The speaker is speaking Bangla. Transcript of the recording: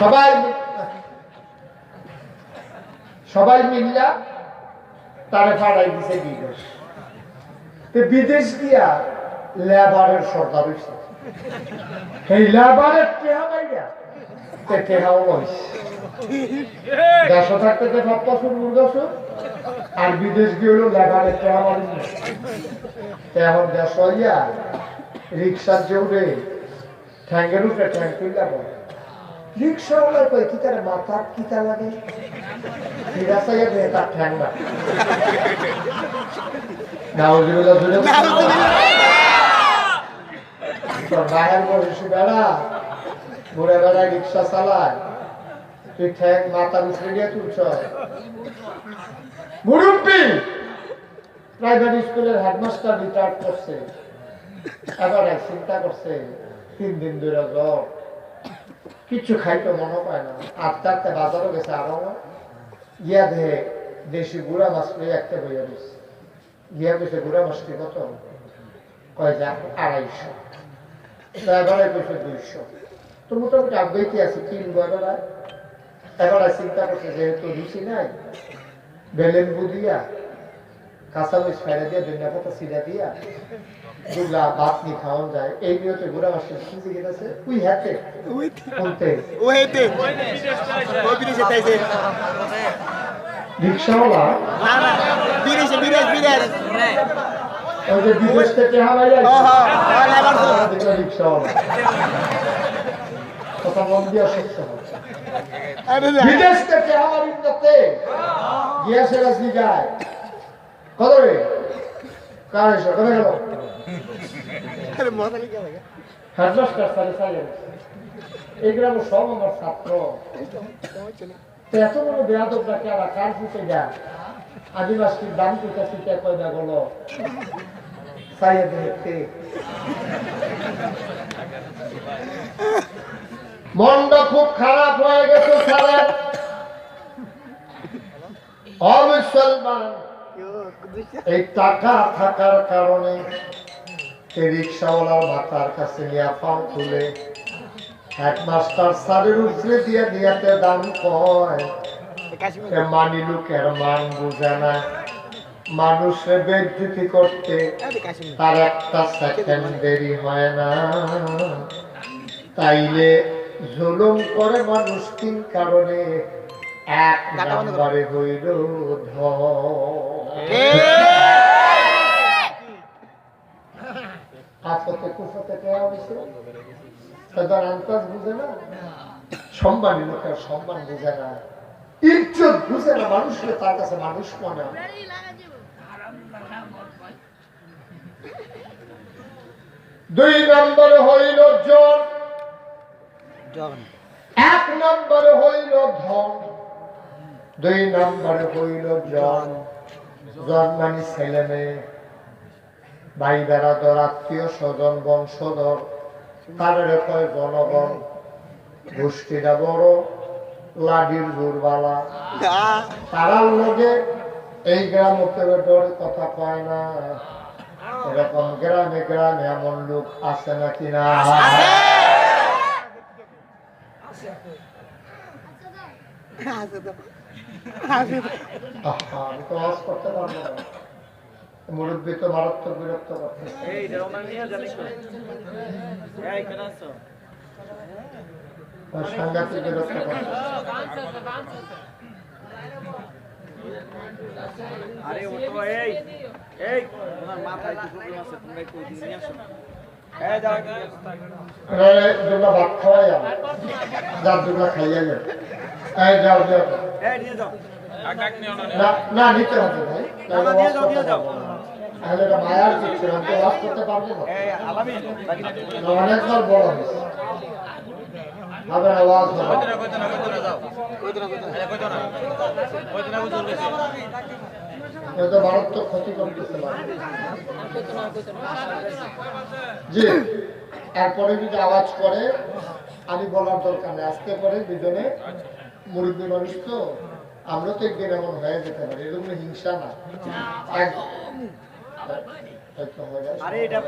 সবাই সবাই তারে ফাড়াই দিছে বিদেশ। বিদেশ লেবারের এই লেবারের টেহা থাকতে তো সব বছর আর বিদেশ গিয়ে লেবারের টেহা মারি এখন দেশ হইয়া রিক্সার জৌড়ে ঠ্যাঙ্গের উপরে ঠ্যাং তুইলা বলে রিক্সা ওলাই কই কি তার মাথা কি তা লাগে? ফিরা চাইয়া তার ঠ্যাং না। নাউজুবিল্লাহ জুড়ে তোর বাহের বসে বেড়া ঘুরে বেড়ায় রিক্সা চালায়। তুই ঠ্যাং মাথা উঠে দিয়ে তুলছ। মুরব্বী! প্রাইভেট স্কুলের হেডমাস্টার রিটায়ার করছে। এবারে চিন্তা করছে। তিন দিন ধরে জ্বর। কিচ্ছু খাইতে মনে পায় না। আস্তে আস্তে বাজারও গেছে আরও গিয়া দেহে দেশি গুড়া মাছ পেয়ে একটা বইয়া দিচ্ছে গিয়া গেছে গুড়া মাছটি কত? কয়, যা, আড়াইশো। এবারে কইছে, দুইশো। তো মোটামুটি আগ্রহী আছে তিন গয়না এবারে চিন্তা করছে, যেহেতু রুচি নাই, বেলেন বুদিয়া কাঁচামরিচ ফেলে দিয়ে ধনিয়া পাতা সিরা দিয়া দুলা ভাত নি খাওয়ান যায় এই নিয়তে গুড়া মাসের খুঁজে গেছে উই হাতে কোনতে ওহেতে ও বিদেশে তাইছে। রিক্সাওয়ালা? না না বিদেশে বিদেশ বিদেশ। ওই যে বিদেশ থেকে হারাই ও হ ও লেবার তো রিক্সাওয়ালা। কথা মন দিয়া শিখতে হবে। বিদেশ থেকে আমার ইন্দাতে গিয়াছে রাজনি যায়। কত রে? কার এসে কোথায় গেল? হেডমাস্টার সাড়ে সাড়ে এই গ্রামের সব আমার ছাত্র। তো এত বড় বেয়াদব ডাকে আর কার ফুটে যা আদিবাসীর দাম কোথা থেকে কয়দা গেল। সাইয়ে দেখতে মনটা খুব খারাপ হয়ে গেছে স্যারের অমুসলমান। এই টাকা থাকার কারণে এই রিক্সাওয়ালার মাথার কাছে নিয়ে পাও তুলে হেডমাস্টার স্যারের উপরে দিয়ে দিয়াতে দাম কয়। মানি লোকের মান বুঝে না। মানুষে বেজ্জুতি করতে তার একটা সেকেন্ড দেরি হয় না। তাইলে জুলুম করে মানুষ তিন কারণে এক নম্বরে হইল ধন। সম্মানী লোকের সম্মান বুঝে না ইজ্জত বুঝে না মানুষকে তার কাছে মানুষ মনে দুই নম্বরে হইল জন। এক নম্বরে হইল ধন দুই নম্বরে হইল জন। জন মানে ছেলে মেয়ে ভাই বেড়াদর আত্মীয় স্বজন বংশধর তাদের কয় জনগণ গোষ্ঠীটা বড় লাডির জোরবালা। তারার লগে এই গ্রাম ডরে কথা কয় না। এরকম গ্রামে গ্রামে এমন লোক আছে নাকি না? আহা, আমি তো ওয়াজ করতে পারব না মুরব্বী তো মারাত্মক বিরক্ত করতেছে সাংঘাতিক বিরক্ত আরে ও এই এই তোমার মাথায় একটু প্রবলেম আছে তোমরা একটু নিয়ে আসো যার দুটো খাইয়া যাবে এই যাও যাও। এই নিয়ে যাও। না না নিতে হবে ভাই। তাহলে এটা মায়ার কিছু আমি তো ওয়াজ করতে পারব না। অনেকবার বড় হয়েছে। হবে না ওয়াজ হবে হয়তো মারাত্মক ক্ষতি করতেছে না। জি এরপরে যদি আওয়াজ করে আমি বলার দরকার নেই। আসতে পারে দুজনে মুরব্বী মানুষ তো, আমরা তো একদিন এমন হয়ে যেতে পারি, এরকম হিংসা না। আরে এটা